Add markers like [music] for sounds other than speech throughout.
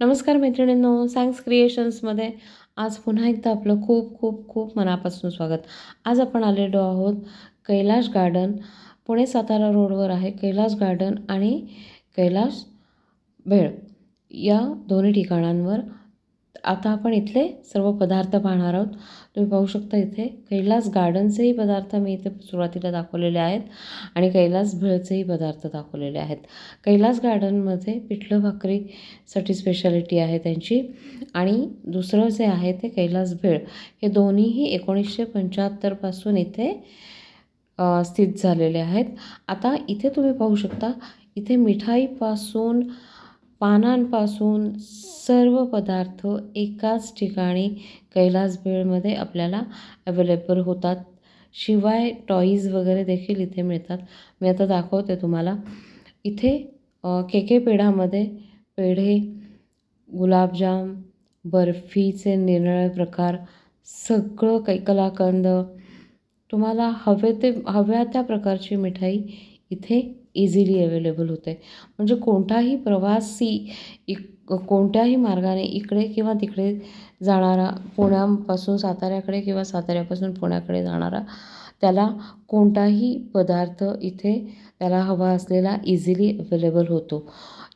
नमस्कार मैत्रिणींनो सँक्स क्रिएशन्समध्ये आज पुन्हा एकदा आपलं खूप खूप खूप मनापासून स्वागत. आज आपण आलेलो आहोत कैलाश गार्डन पुणे सातारा रोडवर आहे कैलाश गार्डन आणि कैलाश भेळ या दोन्ही ठिकाणांवर आता आपण इथले सर्व पदार्थ पाहणार आहोत. तुम्ही पाहू शकता इथे कैलास गार्डनचेही पदार्थ मी इथे सुरुवातीला दाखवलेले आहेत आणि कैलास भेळचेही पदार्थ दाखवलेले आहेत. कैलास गार्डनमध्ये पिठलं भाकरीसाठी स्पेशालिटी आहे त्यांची आणि दुसरं जे आहे ते कैलास भेळ. हे दोन्हीही एकोणीसशे पंच्याहत्तरपासून इथे स्थित झालेले आहेत. आता इथे तुम्ही पाहू शकता इथे मिठाईपासून पानांपासून सर्व पदार्थ एकाच ठिकाणी कैलास बेळमध्ये आपल्याला अवेलेबल होतात. शिवाय टॉईज वगैरे देखील इथे मिळतात. मी आता दाखवते तुम्हाला. इथे के के पेढामध्ये पेढे गुलाबजाम बर्फीचे निरनिराळे प्रकार सगळं काही कलाकंद. तुम्हाला हवे ते हव्या त्या प्रकारची मिठाई इथे इझिली अवेलेबल होते. म्हणजे कोणताही प्रवासी इक कोणत्याही मार्गाने इकडे किंवा तिकडे जाणारा पुण्यापासून साताऱ्याकडे किंवा साताऱ्यापासून पुण्याकडे जाणारा त्याला कोणताही पदार्थ इथे त्याला हवा असलेला इझिली अवेलेबल होतो.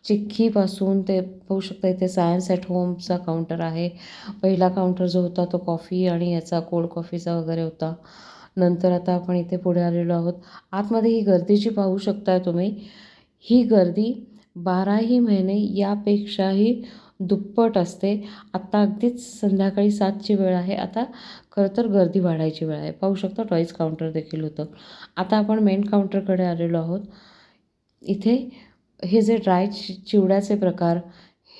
चिक्कीपासून ते पाहू शकता इथे सायन्स ॲट होमचा काउंटर आहे. पहिला काउंटर जो होता तो कॉफी आणि याचा कोल्ड कॉफीचा वगैरे होता. नंतर आता आपण इथे पुढे आलेलो आहोत. आतमध्ये ही गर्दी जी पाहू शकताय तुम्ही. ही गर्दी बाराही महिने यापेक्षाही दुप्पट असते. आत्ता अगदीच संध्याकाळी सातची वेळ आहे. आता खरं तर गर्दी वाढायची वेळ आहे. पाहू शकता टॉईज काउंटर देखील होतं. आता आपण मेन काउंटरकडे आलेलो आहोत. इथे हे जे ड्राय चि चिवड्याचे प्रकार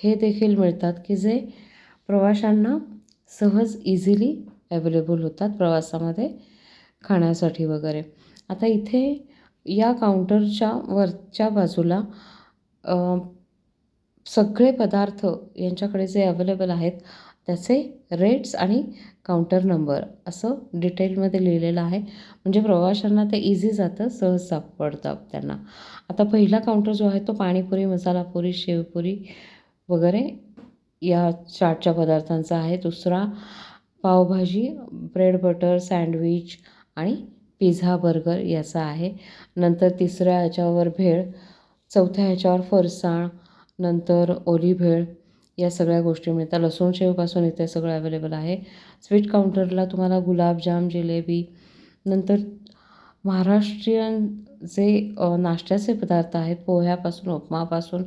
हे देखील मिळतात की जे प्रवाशांना सहज इझिली अवेलेबल होतात प्रवासामध्ये. खाण्यासाठी वगैरे. आता इथे या काउंटरच्या वरच्या बाजूला सगळे पदार्थ यांच्याकडे जे अवेलेबल आहेत त्याचे रेट्स आणि काउंटर नंबर असं डिटेलमध्ये लिहिलेलं आहे. म्हणजे प्रवाशांना ते इझी जातं सहज सापडतं त्यांना. आता पहिला काउंटर जो आहे तो पाणीपुरी मसालापुरी शेवपुरी वगैरे या चाटच्या पदार्थांचा आहे. दुसरा पावभाजी ब्रेड बटर सँडविच आणि पिझ्झा बर्गर याचा आहे. नंतर तिसऱ्या ह्याच्यावर भेळ चौथ्या ह्याच्यावर फरसाण नंतर ओली भेळ या सगळ्या गोष्टी मिळतात. लसूण शेवपासून इथे सगळं अवेलेबल आहे. स्वीट काउंटरला तुम्हाला गुलाबजाम जिलेबी नंतर महाराष्ट्रीयन जे नाश्त्याचे पदार्थ आहेत पोह्यापासून उपमापासून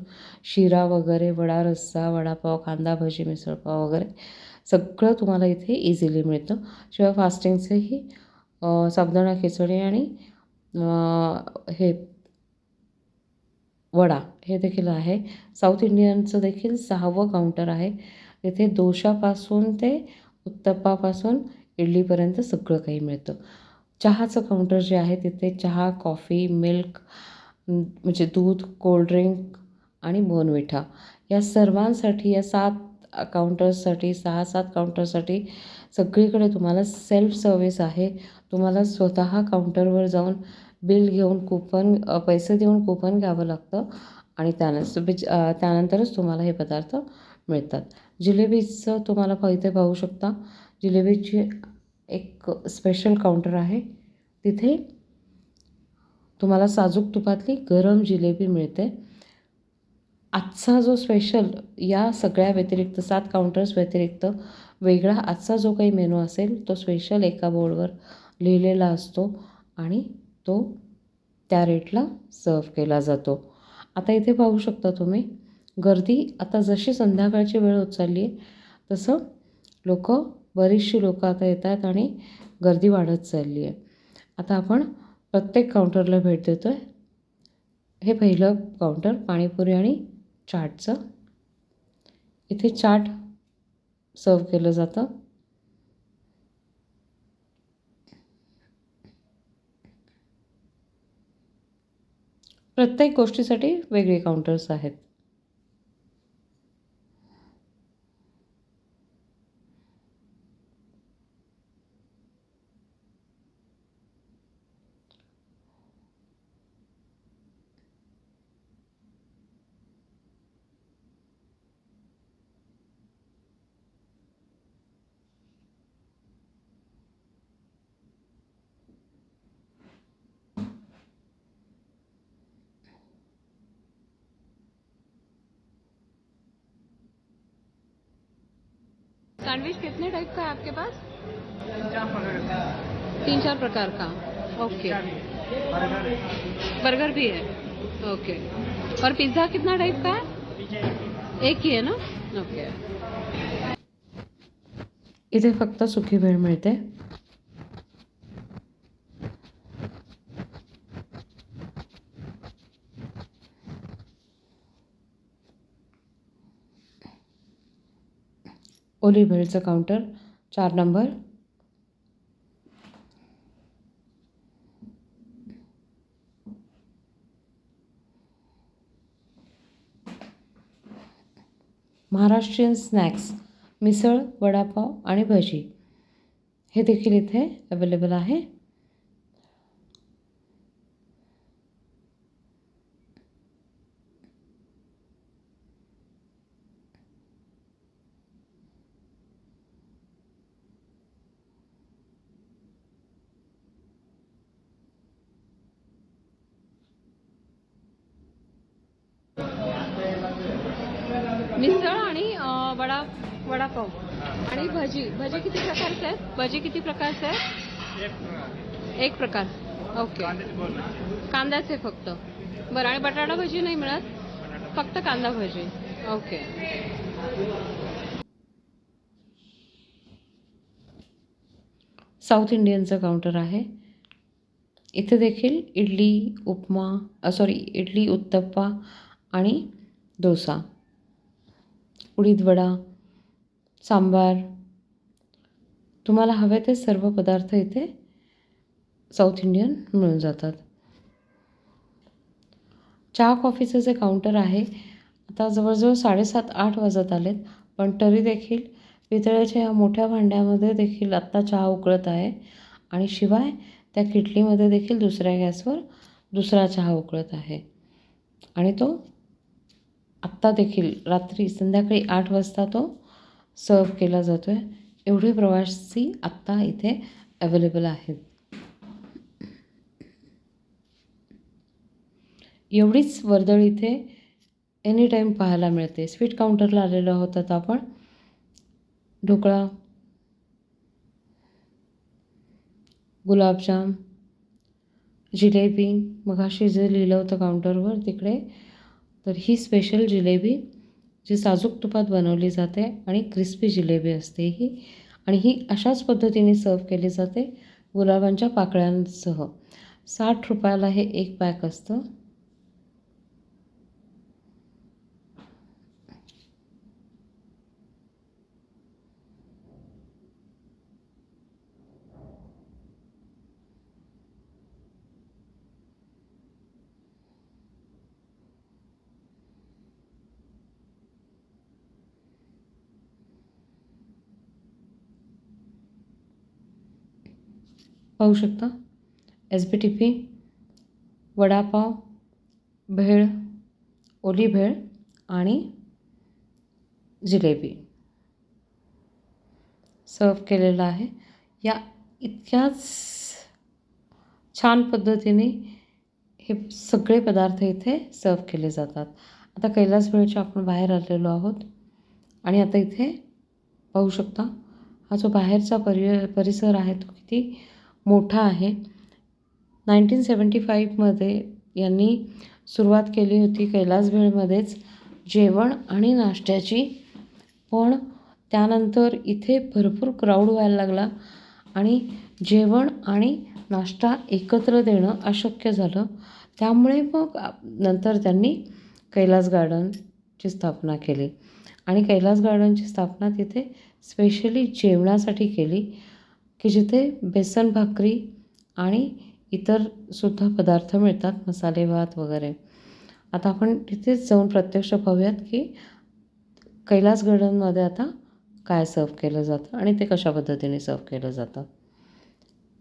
शिरा वगैरे वडा रस्सा वडापाव कांदा भजी मिसळपाव वगैरे सगळं तुम्हाला इथे इझिली मिळतं. शिवाय फास्टिंगचेही साबुदाणा खिचडी आणि हे वडा हे देखील आहे. साऊथ इंडियनचं देखील सहावं काउंटर आहे. इथे दोशापासून ते उत्तप्पापासून इडलीपर्यंत सगळं काही मिळतं. चहाचं काउंटर जे आहे तिथे चहा कॉफी मिल्क म्हणजे दूध कोल्ड्रिंक आणि बोनविठा या सर्वांसाठी या सात काउंटर्ससाठी सहा सात काउंटरसाठी सगळीकडे तुम्हाला सेल्फ सर्विस आहे. तुम्हाला स्वतः काउंटरवर जाऊन बिल घेऊन कुपन पैसे देऊन कुपन घ्यावं लागतं. आणि त्यानंतर बिच त्यानंतरच तुम्हाला हे पदार्थ मिळतात. जिलेबीचं तुम्हाला इथे पाहू शकता. जिलेबीची एक स्पेशल काउंटर आहे. तिथे तुम्हाला साजूक तुपातली गरम जिलेबी मिळते. आजचा जो स्पेशल या सगळ्या व्यतिरिक्त सात काउंटर्स व्यतिरिक्त वेगळा आजचा जो काही मेनू असेल तो स्पेशल एका बोर्डवर लिहिलेला असतो आणि तो त्या रेटला सर्व केला जातो. आता इथे पाहू शकता तुम्ही गर्दी आता जशी संध्याकाळची वेळ होत चालली आहे तसं लोक बरीचशी लोकं आता येत आहेत आणि गर्दी वाढत चालली आहे. आता आपण प्रत्येक काउंटरला भेट देतो आहे हे पहिलं काउंटर पाणीपुरी आणि चाटचं. इथे चाट सर्व केलं जातं. प्रत्येक गोष्टीसाठी वेगळे काउंटर्स आहेत. सैंडविच कितने टाइप का है आपके पास? तीन चार प्रकार का। ओके बर्गर भी। है। ओके और पिज़्ज़ा कितना टाइप का है? एक ही। है ना? ओके इथे फक्त सुकी भेळ मिळते ओली भेळचं काउंटर चार नंबर महाराष्ट्रीयन स्नॅक्स मिसळ वडापाव आणि भजी. हे देखील इथे अवेलेबल आहे मिसळ आणि अं, वडा वडापाव. आणि भजी. भजी किती प्रकारचे आहेत? भजी किती प्रकारचे आहेत? एक प्रकार. ओके. कांद्याचे फक्त. बरं आणि बटाटा भजी नाही मिळत? फक्त कांदा भजी. ओके. साऊथ इंडियनचं काउंटर आहे. इथे देखील इडली उपमा सॉरी इडली उत्तप्पा आणि डोसा. उडीद वडा सांबार. तुम्हाला हवे ते सर्व पदार्थ इथे साऊथ इंडियन मिळून जातात. चहा कॉफीचं जे काउंटर आहे आता जवळजवळ साडेसात आठ वाजत आलेत पण तरी देखील पितळ्याच्या ह्या मोठ्या भांड्यामध्ये देखील आत्ता चहा उकळत आहे आणि शिवाय त्या किटलीमध्ये देखील दुसऱ्या गॅसवर दुसरा चहा उकळत आहे. आणि तो आत्ता देखील रात्री संध्याकाळी आठ वाजता तो सर्व केला जातो आहे एवढे प्रवासी आत्ता इथे अवेलेबल आहेत. एवढीच वर्दळ इथे एनी टाईम पाहायला मिळते. स्वीट काउंटरला आलेलो आहोत आता आपण. ढोकळा गुलाबजाम जिलेबी. मगाशी जे लिहिलं होतं काउंटरवर तिकडे. तर ही स्पेशल जिलेबी. जी साजूक तुपात बनवली जाते आणि क्रिस्पी जिलेबी असते ही. आणि ही अशाच पद्धतीने सर्व केली जाते गुलाबांच्या पाकळ्यांसह. साठ रुपयाला हे एक पॅक असतं. पाहू शकता. S B T P vadapav bhel ओली भेळ आणि जिलेबी. सर्व केलेलं आहे. या इतक्याच छान पद्धतीने हे सगळे पदार्थ इथे सर्व केले जातात. आता कैलास भेळच्या आपण बाहेर आलेलो आहोत. आणि आता इथे पाहू शकता हा जो बाहेरचा परि परिसर आहे तो किती मोठा आहे. नाईन्टीन सेवन्टी फाईव्हमध्ये यांनी सुरुवात केली होती कैलास भेळमध्येच जेवण आणि नाश्त्याची. पण त्यानंतर इथे भरपूर क्राऊड व्हायला लागला आणि जेवण आणि नाश्ता एकत्र देणं अशक्य झालं. त्यामुळे मग नंतर त्यांनी कैलास गार्डनची स्थापना केली. आणि कैलास गार्डनची स्थापना तिथे स्पेशली जेवणासाठी केली. की जिथे बेसन भाकरी आणि इतर सुद्धा पदार्थ मिळतात मसाले भात वगैरे. आता आपण तिथेच जाऊन प्रत्यक्ष पाहूयात की कैलास गार्डनमध्ये आता काय सर्व केलं जातं आणि ते कशा पद्धतीने सर्व केलं जातं.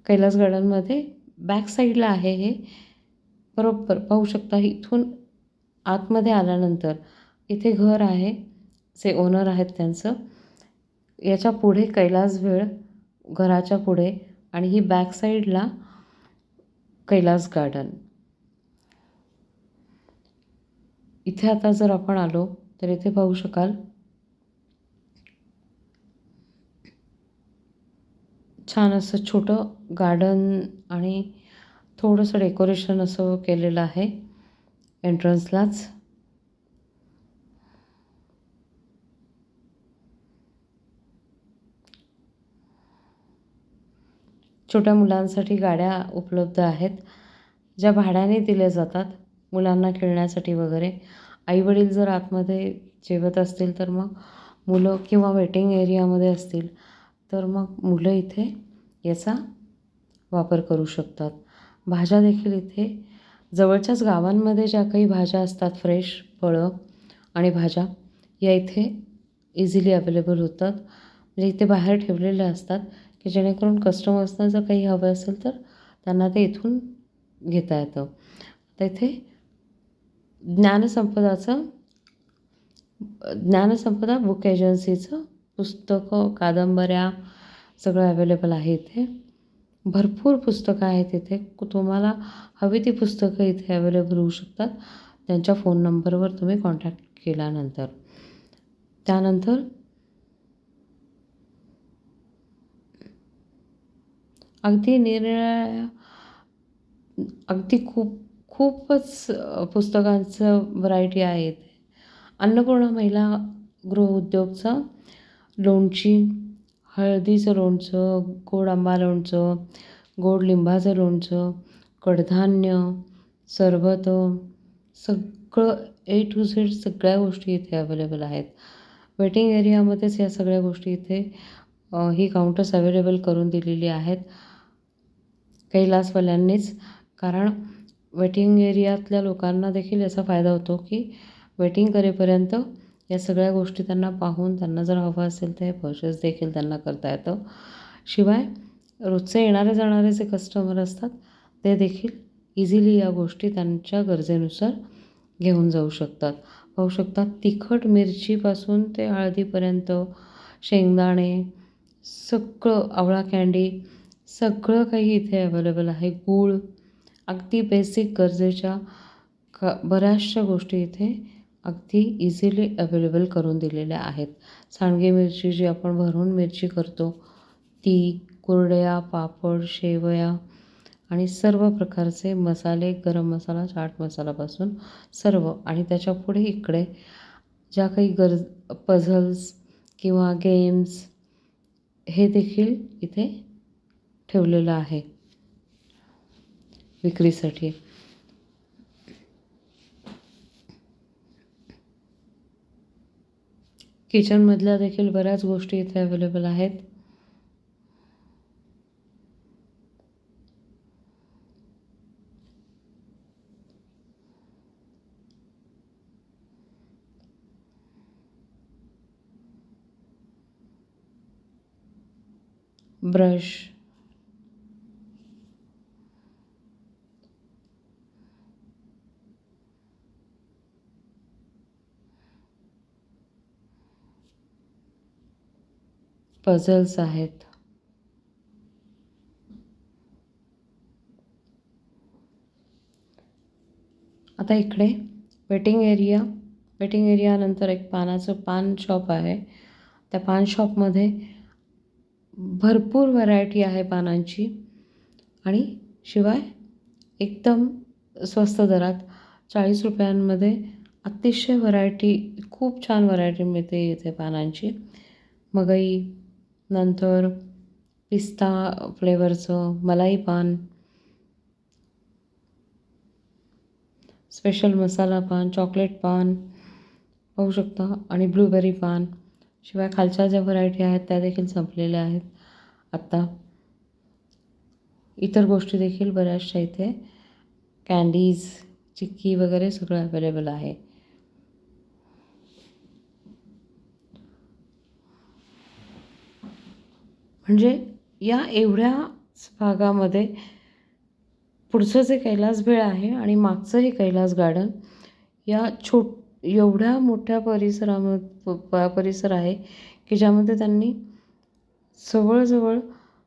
कैलास गार्डनमध्ये बॅक साईडला आहे हे. बरोबर पाहू शकता इथून आतमध्ये आल्यानंतर इथे घर आहे जे ओनर आहेत त्यांचं. याच्यापुढे कैलास भेळ घराच्या पुढे आणि ही बॅक साईडला कैलास गार्डन इथे आता जर आपण आलो तर इथे पाहू शकाल. छान असं छोटं गार्डन आणि थोडंसं डेकोरेशन असं केलेलं आहे. एंट्रन्सलाच छोट्या मुलांसाठी गाड्या उपलब्ध आहेत ज्या भाड्याने दिल्या जातात मुलांना खेळण्यासाठी वगैरे. आईवडील जर आतमध्ये जेवत असतील तर मग मुलं किंवा वेटिंग एरियामध्ये असतील तर मग मुलं इथे याचा वापर करू शकतात. भाज्या देखील इथे जवळच्याच गावांमध्ये ज्या काही भाज्या असतात फ्रेश फळं आणि भाज्या या इथे इझिली अवेलेबल होतात. म्हणजे इथे बाहेर ठेवलेल्या असतात. की जेणेकरून कस्टमर्सना जर काही हवं असेल तर त्यांना ते इथून घेता येतं. आता इथे ज्ञानसंपदाचं ज्ञानसंपदा बुक एजन्सीचं पुस्तकं कादंबऱ्या सगळं अवेलेबल आहे इथे. भरपूर पुस्तकं आहेत इथे. तुम्हाला हवी ती पुस्तकं इथे अवेलेबल होऊ शकतात. त्यांच्या फोन नंबरवर तुम्ही कॉन्टॅक्ट केल्यानंतर. त्यानंतर अगदी निरनिराळ्या अगदी खूप खूपच पुस्तकांचं व्हरायटी आहे इथे अन्नपूर्णा महिला गृहउद्योगचं लोणची हळदीचं लोणचं गोड आंबा लोणचं गोड लिंबाचं लोणचं कडधान्य सरबतं सगळं ए टू झेड सगळ्या गोष्टी इथे अवेलेबल आहेत. वेटिंग एरियामध्येच या सगळ्या गोष्टी इथे ही काउंटर्स अवेलेबल करून दिलेली आहेत. कैलासवाल्यांनीच. कारण वेटिंग एरियातल्या लोकांना देखील याचा फायदा होतो की वेटिंग करेपर्यंत या सगळ्या गोष्टी त्यांना पाहून त्यांना जर हवं असेल तर हे पर्चेस देखील त्यांना करता येतं. शिवाय रोजचे येणारे जाणारे जे कस्टमर असतात ते देखील इझिली या गोष्टी त्यांच्या गरजेनुसार घेऊन जाऊ शकतात. पाहू शकतात तिखट मिरचीपासून ते हळदीपर्यंत शेंगदाणे सगळं आवळा कँडी सगळं काही इथे अवेलेबल आहे. गूळ अगदी बेसिक गरजेच्या क बऱ्याचशा गोष्टी इथे अगदी इझिली अवेलेबल करून दिलेल्या आहेत. सांडगे मिरची जी आपण भरून मिरची करतो ती कुरडया पापड शेवया आणि सर्व प्रकारचे मसाले गरम मसाला चाट मसालापासून सर्व आणि त्याच्या पुढे इकडे ज्या काही गरज पझल्स किंवा गेम्स हे देखील इथे ठेवलेलं आहे. विक्रीसाठी. किचनमधल्या देखील बऱ्याच गोष्टी इथे अवेलेबल आहेत. ब्रश पझल्स आहेत. आता इकडे वेटिंग एरिया वेटिंग एरियानंतर एक पानाचं पान शॉप आहे. त्या पान शॉपमध्ये भरपूर व्हरायटी आहे पानांची आणि शिवाय एकदम स्वस्त दरात चाळीस रुपयांमध्ये अतिशय व्हरायटी खूप छान व्हरायटी मिळते इथे पानांची. मगई नंतर पिस्ता फ्लेवरचं मलाई पान स्पेशल मसाला पान चॉकलेट पान पाहू शकता. आणि ब्लूबेरी पान. शिवाय खालच्या ज्या व्हरायटी आहेत त्या देखील संपलेल्या आहेत. आत्ता इतर गोष्टी देखील बऱ्याचशा इथे कँडीज चिक्की वगैरे सगळं अवेलेबल आहे. म्हणजे या एवढ्याच भागामध्ये पुढचं जे कैलास भेळ आहे आणि मागचं हे कैलास गार्डन या छो एवढ्या मोठ्या परिसरामध्ये परिसर आहे की ज्यामध्ये त्यांनी जवळजवळ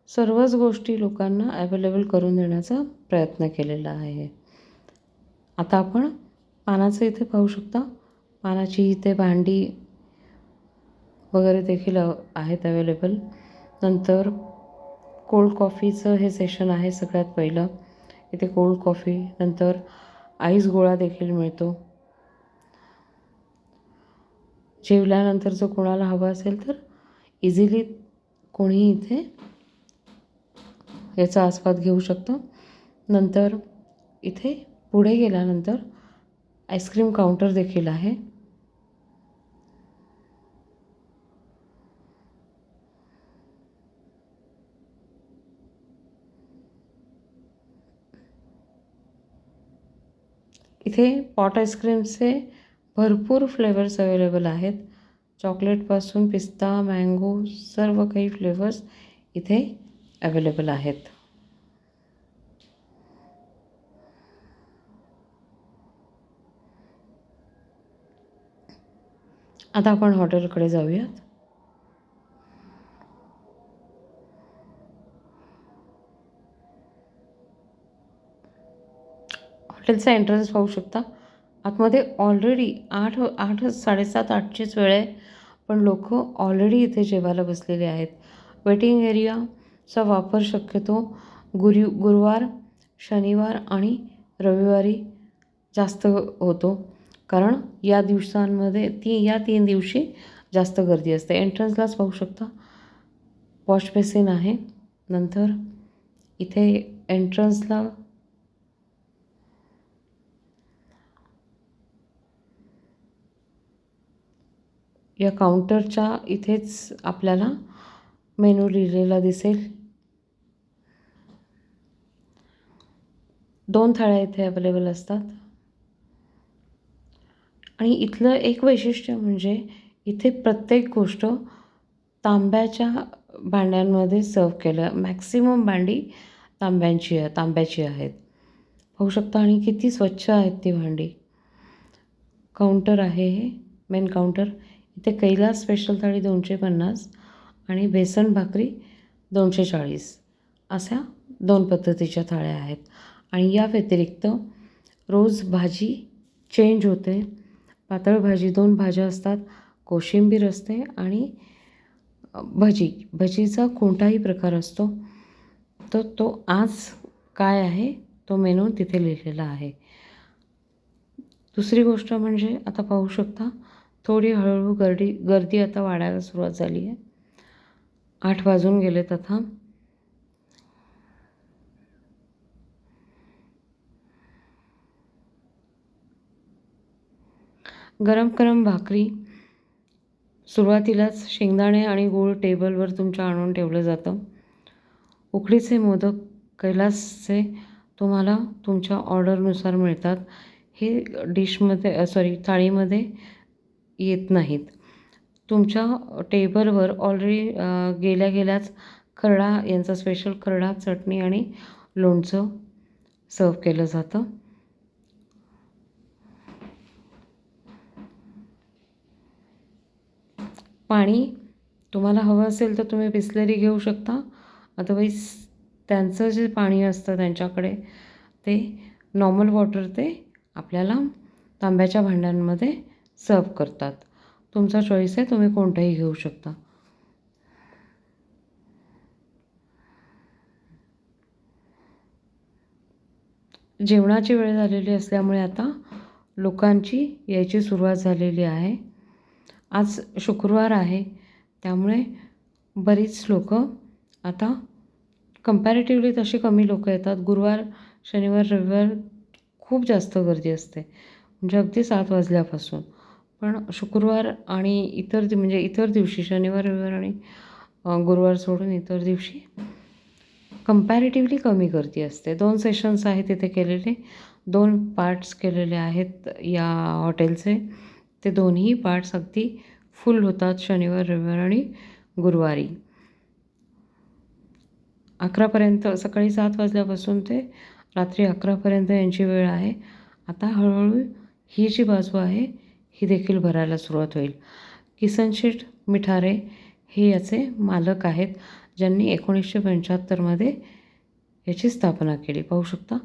सर्वच गोष्टी लोकांना अवेलेबल करून देण्याचा प्रयत्न केलेला आहे. आता आपण पानाचं इथे पाहू शकता. पानाची इथे भांडी वगैरे देखील आहेत अवेलेबल नंतर कोल्ड कॉफीचं हे सेशन आहे सगळ्यात पहिलं. इथे कोल्ड कॉफी नंतर आईस गोळा देखील मिळतो. जेवल्यानंतर जर कोणाला हवं असेल तर इझिली कोणीही इथे याचा आस्वाद घेऊ शकतो. नंतर इथे पुढे गेल्यानंतर आईस्क्रीम काउंटर देखील आहे. इथे पॉट आईस्क्रीमचे भरपूर फ्लेवर्स अवेलेबल आहेत. चॉकलेटपासून पिस्ता मँगो सर्व काही फ्लेवर्स इथे अवेलेबल आहेत. आता आपण हॉटेलकडे जाऊयात. हॉटेलचा एंट्रन्स पाहू शकता. आतमध्ये ऑलरेडी आठ आठ साडेसात आठचीच वेळ आहे. पण लोक ऑलरेडी इथे जेवायला बसलेले आहेत. वेटिंग एरियाचा वापर शक्यतो गुरु गुरुवार शनिवार आणि रविवारी जास्त होतो. कारण या दिवसांमध्ये ती या तीन दिवशी जास्त गर्दी असते. एंट्रन्सलाच पाहू शकता. वॉश बेसिन आहे. नंतर इथे एंट्रन्सला या काउंटरच्या इथेच आपल्याला मेनू लिहिलेला दिसेल. दोन थाळ्या इथे अवेलेबल असतात. आणि इथलं एक वैशिष्ट्य म्हणजे इथे प्रत्येक गोष्ट तांब्याच्या भांड्यांमध्ये सर्व केलं. मॅक्सिमम भांडी तांब्यांची आहे तांब्याची आहेत. पाहू शकता आणि किती स्वच्छ आहेत ती भांडी. काउंटर आहे हे मेन काउंटर इथे कैलास स्पेशल थाळी दोनशे पन्नास आणि बेसन भाकरी दोनशे चाळीस. अशा दोन पद्धतीच्या थाळ्या आहेत. आणि या व्यतिरिक्त रोज भाजी चेंज होते. पातळ भाजी दोन भाज्या असतात. कोशिंबीर असते आणि भजी. भजीचा कोणताही प्रकार असतो तर तो आज काय आहे तो मेनू तिथे लिहिलेला आहे. दुसरी गोष्ट म्हणजे आता पाहू शकता थोडी हळूहळू गर्दी गर्दी आता वाढायला सुरुवात झाली आहे. आठ वाजून गेलेत आता. गरम गरम भाकरी सुरुवातीलाच शेंगदाणे आणि गूळ टेबलवर तुमच्या आणून ठेवलं जातं. उकडीचे मोदक कैलासचे तुम्हाला तुमच्या ऑर्डरनुसार मिळतात. हे डिशमध्ये सॉरी थाळीमध्ये येत नाहीत. तुमच्या टेबलवर ऑलरेडी गेल्या गेल्याच खरडा यांचा स्पेशल खरडा चटणी आणि लोणचं सर्व केलं जातं. पाणी तुम्हाला हवं असेल तर तुम्ही बिस्लरी घेऊ शकता. अदरवाईज त्यांचं जे पाणी असतं त्यांच्याकडे ते नॉर्मल वॉटर ते आपल्याला तांब्याच्या भांड्यांमध्ये सर्व करतात. तुमचा चॉईस आहे तुम्ही कोणताही घेऊ शकता. जेवणाची वेळ झालेली असल्यामुळे आता लोकांची यायची सुरुवात झालेली आहे. आज शुक्रवार आहे त्यामुळे बरीच लोक आता कम्पॅरेटिव्हली तशी कमी लोकं येतात. गुरुवार शनिवार रविवार खूप जास्त गर्दी असते. म्हणजे अगदी सात वाजल्यापासून. पण शुक्रवार आणि इतर दि म्हणजे इतर दिवशी शनिवार रविवार आणि गुरुवार सोडून इतर दिवशी कम्पॅरेटिव्हली कमी गर्दी असते. दोन सेशन्स आहेत तिथे केलेले. दोन पार्ट्स केलेले आहेत या हॉटेलचे ते दोन्ही पार्ट्स अगदी फुल होतात शनिवार रविवार आणि गुरुवारी. अकरापर्यंत सकाळी सात वाजल्यापासून ते रात्री अकरापर्यंत यांची वेळ आहे. आता हळूहळू ही जी बाजू आहे ही देखील भरायला सुरुवात होईल. किसनशेठ मिठारे हे याचे मालक आहेत ज्यांनी एकोणीसशे पंच्याहत्तरमध्ये याची स्थापना केली. पाहू शकता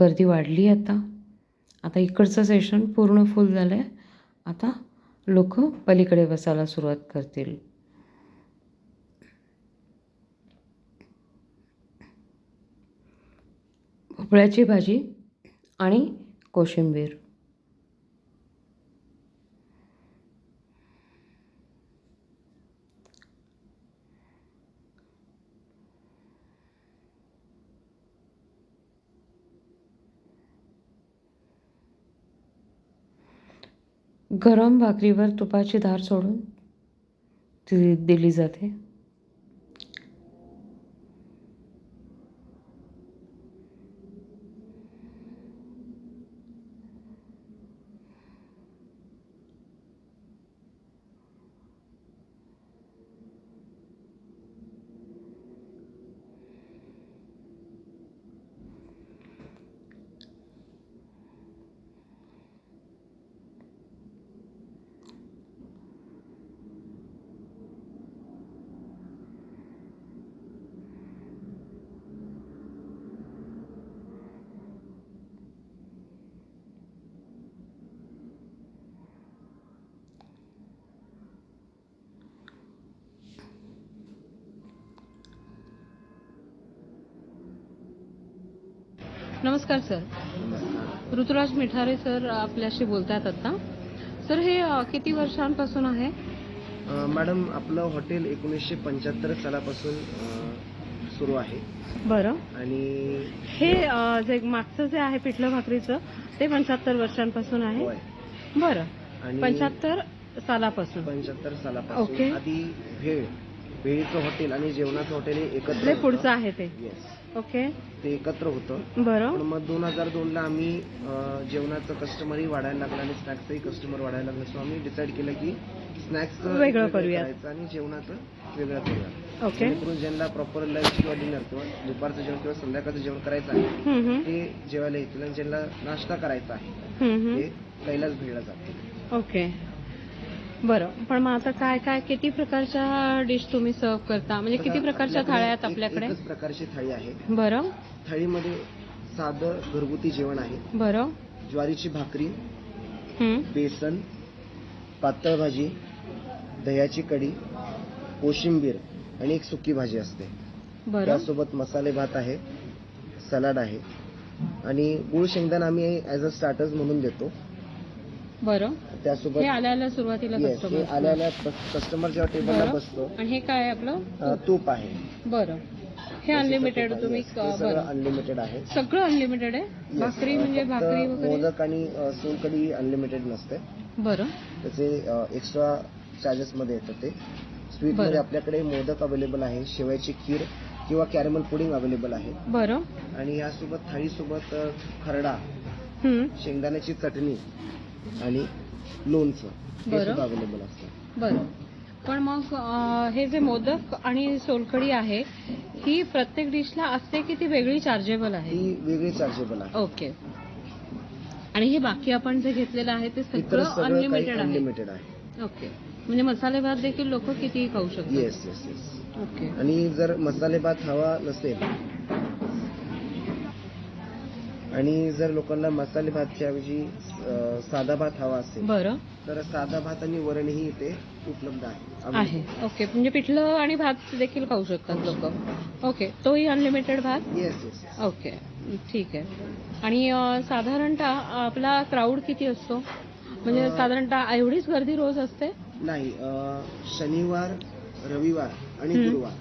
गर्दी वाढली आता. आता इकडचं सेशन पूर्ण फुल झालं आहे आता लोक पलीकडे बसायला सुरुवात करतील. भोपळ्याची भाजी आणि कोशिंबीर. गरम भाकरीवर तुपाची धार सोडून ती दिली जाते. नमस्कार सर. ऋतुराज मिठारे सर आपल्याशी बोलतायत आता. सर हे किती वर्षांपासून आहे? मॅडम आपलं हॉटेल एकोणीसशे पंच्याहत्तर सालापासून सुरू आहे. बरं. आणि हे जे मागचं जे आहे पिठलं भाकरीचं ते पंच्याहत्तर वर्षांपासून आहे. बरं. आणि पंच्याहत्तर सालापासून. पंच्याहत्तर ओके. सालापासून आधी भेळ. भेळीचं हॉटेल आणि जेवणाचं हॉटेल हे एकत्र पुढचं आहे ते. ओके. ते एकत्र होतं. बरं. पण मग दोन हजार दोन ला आम्ही अ, जेवणाचं कस्टमरही वाढायला लागलं आणि स्नॅक्सचंही कस्टमर वाढायला लागलं. सो आम्ही डिसाईड केलं की स्नॅक्स वेगळं करूयात. करायचं आणि जेवणाचं वेगळं करूया ओके. जेणेकरून ज्यांना प्रॉपर लंच किंवा डिनर किंवा दुपारचं जेवण किंवा संध्याकाळचं जेवण करायचं आहे हम्म, हम्म. ते जेवायला येतील आणि ज्यांना नाश्ता करायचा आहे हम्म, हम्म. ते कैलास भेळला जातील ओके. बरं. पण मग आता काय काय किती प्रकारच्या डिश तुम्ही सर्व करता? म्हणजे किती प्रकारच्या थाळ्या आहेत आपल्याकडे? एकच प्रकारची थाळी आहे. बरं. थाळीमध्ये साधं घरगुती जेवण आहे. बरं. ज्वारीची भाकरी. बेसन पातळ भाजी दह्याची कढी कोशिंबीर आणि एक सुकी भाजी असते. बरं. त्यासोबत मसाले भात आहे सलाड आहे आणि गुळ शेंगदाणा आम्ही ऍज अ स्टार्टर्स म्हणून देतो. बरं. त्यासोबत हे आल्या आल्या सुरुवातीला Yes, customer हे असतात. आल्या आल्या कस्टमर जेव्हा टेबलला बरं. बसतो आणि हे काय आहे आपलं? अ, तूप आहे. बरं. हे अनलिमिटेड तुम्ही Yes, हे सगळं बरं. अनलिमिटेड आहे. सगळं अनलिमिटेड आहे? Yes, भाकरी अ, म्हणजे फक्त भाकरी वगैरे? मोदक आणि अ, सोलकढी अनलिमिटेड नसते. बरं. त्याचे एक्स्ट्रा चार्जेस मध्ये येतात ते. स्वीट बरं. मध्ये आपल्याकडे मोदक अवेलेबल आहे शेवयाची खीर किंवा कॅरेमल पुडिंग अवेलेबल आहे. बरं. आणि यासोबत थाळीसोबत अ, खरडा. शेंगदाण्याची चटणी आणि लोणचं हे बरं. सुद्धा अवेलेबल असतं. बरं. पण मग अं, हे जे मोदक आणि सोलकढी आहे ही प्रत्येक डिशला असते की ती वेगळी चार्जेबल आहे? ही वेगळी चार्जेबल आहे. ओके. आणि हे बाकी आपण जे घेतलेलं आहे ते इतर सगळं सगळं काही अनलिमिटेड आहे? अनलिमिटेड आहे. ओके. म्हणजे मसाले भात देखील लोक कितीही खाऊ शकतात. Yes yes yes okay. आणि जर मसाले भात हवा नसेल आणि जर लोकांना मसाले भातच्या ऐवजी साधा भात हवा असेल बरं. तर साधा भात आणि वरणही इथे उपलब्ध आहे. आहे. ओके. म्हणजे पिठलं आणि भात देखील खाऊ शकतात लोक. ओके. तोही अनलिमिटेड भात? Yes yes okay. ठीक आहे. आणि साधारणतः आपला क्राऊड किती असतो? म्हणजे साधारणतः एवढीच गर्दी रोज असते? नाही. शनिवार रविवार आणि. गुरुवार.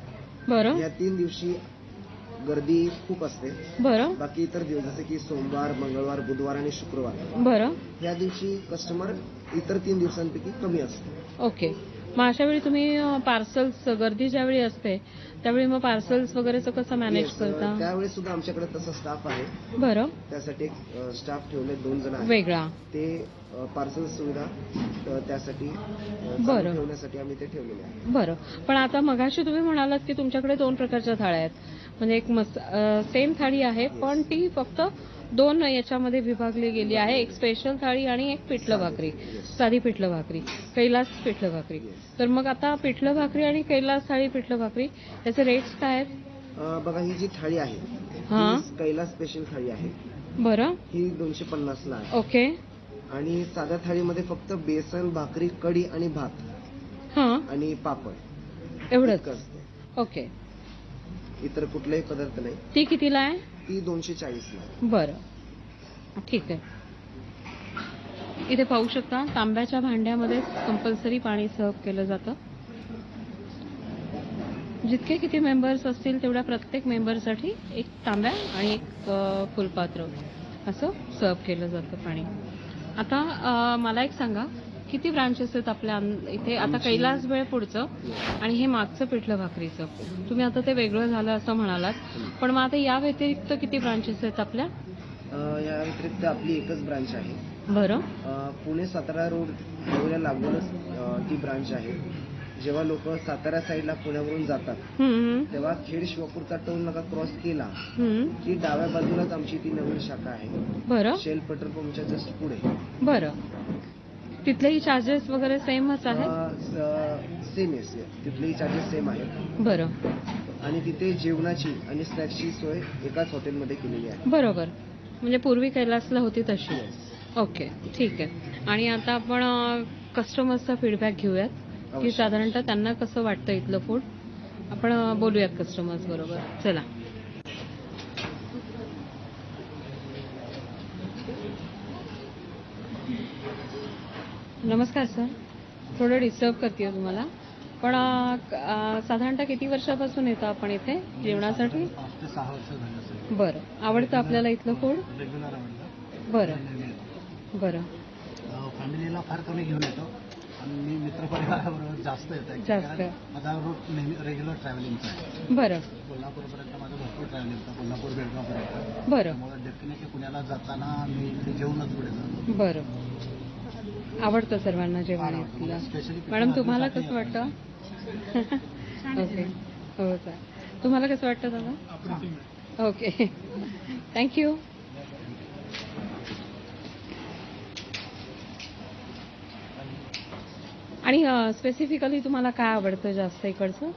बरं. या तीन दिवशी गर्दी खूप असते. बरं. बाकी इतर दिवस जसे की सोमवार मंगळवार बुधवार आणि शुक्रवार. बरं. या दिवशी कस्टमर इतर तीन दिवसांपैकी कमी असतो. ओके. मग अशा वेळी तुम्ही पार्सल्स गर्दी ज्यावेळी असते त्यावेळी मग पार्सल्स वगैरेचं कसं मॅनेज Yes, करता? त्यावेळेस सुद्धा आमच्याकडे तसा स्टाफ आहे. बरं. त्यासाठी एक स्टाफ ठेवले दोन जण आहेत. वेगळा. ते पार्सल सुविधा अ, त्यासाठी अ, चालू बरं. ठेवण्यासाठी आम्ही ते ठेवलेले आहे बरं. पण आता मगाशी तुम्ही म्हणालात की तुमच्याकडे दोन प्रकारच्या थाळ्या आहेत. म्हणजे एक मस सेम थाळी आहे पण ती फक्त दोन याच्यामध्ये विभागली गेली आहे. एक स्पेशल थाळी आणि एक पिठलं भाकरी. साधी पिठलं भाकरी. कैलास पिठलं भाकरी. तर मग आता पिठलं भाकरी आणि कैलास थाळी पिठलं भाकरी याचे रेट्स काय आहेत? बघा ही जी थाळी आहे हा. कैलास स्पेशल थाळी आहे. बरं. ही दोनशे पन्नास ला आहे. ओके. आणि साध्या थाळीमध्ये फक्त बेसन भाकरी कढी आणि भात. हां. आणि पापड. एवढंच. ओके. इतर कुठलाही पदार्थ नाही. ती कितीला आहे? ती दोनशे चाळीसला बरं. ठीक आहे. इथे पाहू शकता तांब्याच्या भांड्यामध्ये कंपल्सरी पाणी सर्व केलं जातं. जितके किती मेंबर्स असतील तेवढ्या प्रत्येक मेंबरसाठी एक तांब्या आणि एक अ, फुलपात्र असं सर्व केलं जातं पाणी. आता अ, मला एक सांगा किती ब्रांचेस आहेत आपल्या इथे? आता कैलास वेळ पुढचं आणि हे मागचं पिठलं भाकरीचं. तुम्ही आता ते वेगळं झालं असं म्हणालात. पण मग आता या व्यतिरिक्त किती ब्रांचेस आहेत आपल्या? या व्यतिरिक्त आपली एकच ब्रांच आहे. बरं. पुणे सातारा रोड रोडला लागूनच ती ब्रांच आहे. जेव्हा लोक सातारा साईडला पुण्यावरून जातात तेव्हा खेड शिवापूरचा टोल नका क्रॉस केला. की डाव्या बाजूलाच आमची ती नवीन शाखा आहे. बरं. शेल पेट्रोल पंपच्या जस्ट पुढे. बरं. तिथलेही चार्जेस वगैरे सेमच आहेत? सेम आहे तिथलेही चार्जेस सेम आहेत. बरं. आणि तिथे जेवणाची आणि स्नॅक्सची सोय एकाच हॉटेलमध्ये केलेली आहे. बरोबर. म्हणजे पूर्वी कैलासला होती तशी. ओके ठीक आहे. आणि आता आपण कस्टमर्सचा फीडबॅक घेऊयात. की अवश्य. साधारणतः त्यांना कसं वाटतं इथलं फूड आपण अं, बोलूयात कस्टमर्स बरोबर. चला. नमस्कार सर. थोडं डिस्टर्ब करते तुम्हाला. पण साधारणतः किती वर्षापासून येतो आपण इथे जेवणासाठी? बरं. आवडतं आपल्याला इथलं फूड बरं. बरं. फॅमिलीला फार कमी घेऊन येतो. आणि मी मित्रपरिवाराबरोबर जास्त येतो. जास्त. कारण माझा रूट नेहमी रेग्युलर ट्रॅव्हलिंगचा आहे. बरं. कोल्हापूरपर्यंत माझं भरपूर ट्रॅव्हलिंग होतं. कोल्हापूर बेळगावपर्यंत. बरं. डेफिनेटली पुण्याला जाताना मी इथे जेवणच पुढे जातो. बरं. आवडतं सर्वांना जेवण इथलं मॅडम तुम्हाला कसं वाटतं? ओके. हो सर तुम्हाला कसं वाटतं दादा? ओके. थँक्यू आणि स्पेसिफिकली तुम्हाला काय आवडतं जास्त इकडचं?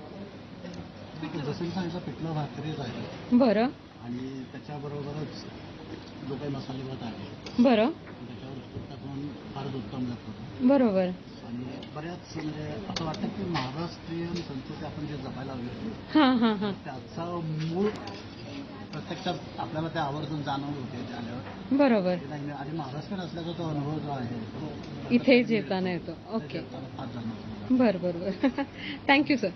जसं सांगितलं पिठलं भाकरीच आहे बरं. आणि त्याच्याबरोबरच जो काही मसाले भात आहे. बरं. उत्तम बरोबर. आणि बऱ्याच म्हणजे असं वाटतं की महाराष्ट्रीयन संस्कृती आपण जे जपायला हवी हां हां हां. त्याचा मूळ प्रत्यक्षात आपल्याला ते आवर्जून जाणवत होते आल्यावर. बरोबर. आणि महाराष्ट्रीयन असल्याचा तो अनुभव जो आहे तो इथे येताना येतो. ओके. बरं बरं बरं. [laughs] थँक्यू सर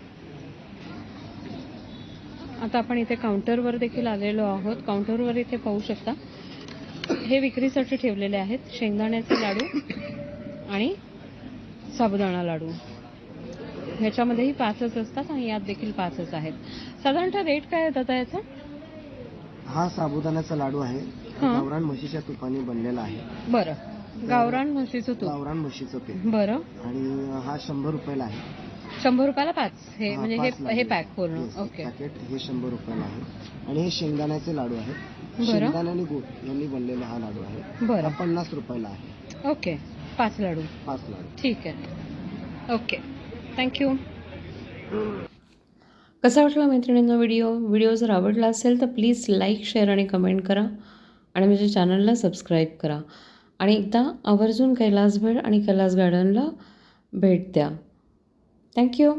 आता आपण इथे काउंटरवर देखील आलेलो आहोत. काउंटरवर इथे पाहू शकता. हे विक्रीसाठी ठेवलेले आहेत. शेंगदाण्याचे लाडू आणि साबुदाणा लाडू. ह्याच्यामध्येही पाचच असतात आणि यात देखील पाचच आहेत. साधारणतः रेट काय आता याचा? हा साबुदाण्याचा लाडू आहे. हा. गावरान म्हशीच्या तुपाने बनलेला आहे. बरं. गावरान म्हशीचं तूप. गावरान म्हशीचं पीठ. बरं. आणि हा शंभर रुपयाला आहे. शंभर रुपयाला पाच? हे हा, म्हणजे पाच हे लाडू. हे पॅक पूर्ण. Yes, okay. पॅकेट हे शंभर रुपयाला आहे. आणि हे शेंगदाण्याचे लाडू आहेत. शेंगदाणे आणि गूळ यांनी बनलेला हा लाडू आहे. हा बरं. पन्नास रुपयाला आहे. ओके. पाच लाडू. पाच लाडू. ठीक आहे. ओके. थँक्यू कसा वाटला मैत्रिणींना व्हिडिओ? व्हिडिओ जर आवडला असेल तर प्लीज लाईक शेअर आणि कमेंट करा. आणि माझ्या चॅनलला सबस्क्राईब करा. आणि एकदा आवर्जून कैलास भेट आणि कैलास गार्डनला भेट द्या. थँक्यू